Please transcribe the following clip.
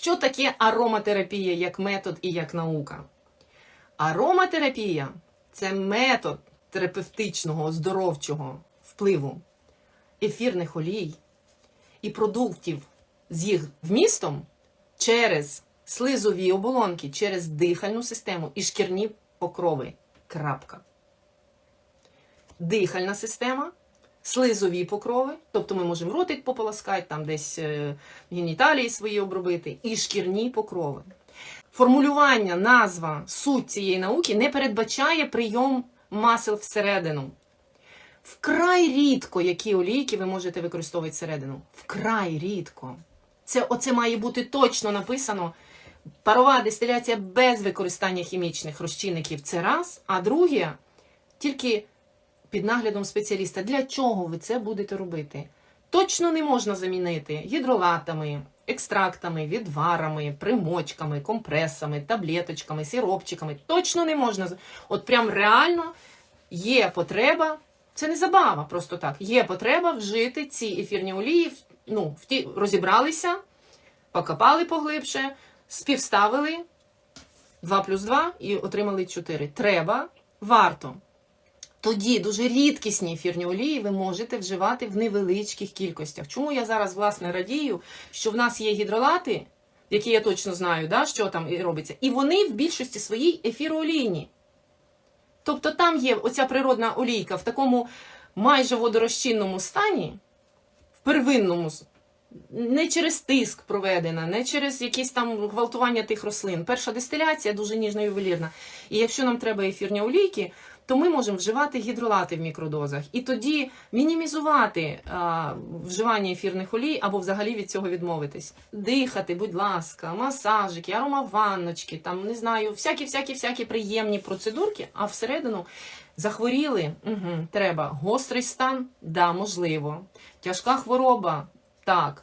Що таке ароматерапія як метод і як наука? Ароматерапія це метод терапевтичного оздоровчого впливу ефірних олій і продуктів з їх вмістом через слизові оболонки, через дихальну систему і шкірні покрови. Крапка. Дихальна система, слизові покрови, тобто ми можемо ротик пополоскати, там десь е, геніталії свої обробити, і шкірні покрови. Формулювання, назва, суть цієї науки не передбачає прийом масел всередину. Вкрай рідко, які олійки ви можете використовувати всередину. Вкрай рідко. Це оце має бути точно написано. Парова дистиляція без використання хімічних розчинників це раз, а друге тільки під наглядом спеціаліста. Для чого ви це будете робити? Точно не можна замінити гідролатами, екстрактами, відварами, примочками, компресами, таблеточками, сиропчиками. Точно не можна. От прям реально є потреба. Це не забава, просто так. Є потреба вжити ці ефірні олії. Ну, в ті, розібралися, покопали поглибше, співставили 2 плюс 2 і отримали 4. Треба, варто. Тоді дуже рідкісні ефірні олії ви можете вживати в невеличких кількостях. Чому я зараз власне радію, що в нас є гідролати, які я точно знаю, да, що там робиться, і вони в більшості своїй ефіроолійні. Тобто там є оця природна олійка в такому майже водорозчинному стані, в первинному, не через тиск проведена, не через якісь там гвалтування тих рослин. Перша дистиляція дуже ніжна ювелірна. І якщо нам треба ефірні олійки, то ми можемо вживати гідролати в мікродозах і тоді мінімізувати а, вживання ефірних олій або взагалі від цього відмовитись. Дихати, будь ласка, масажики, аромаванночки, там не знаю, всякі, всякі, всякі приємні процедурки, а всередину захворіли, угу, треба. Гострий стан, да, можливо. Тяжка хвороба, так.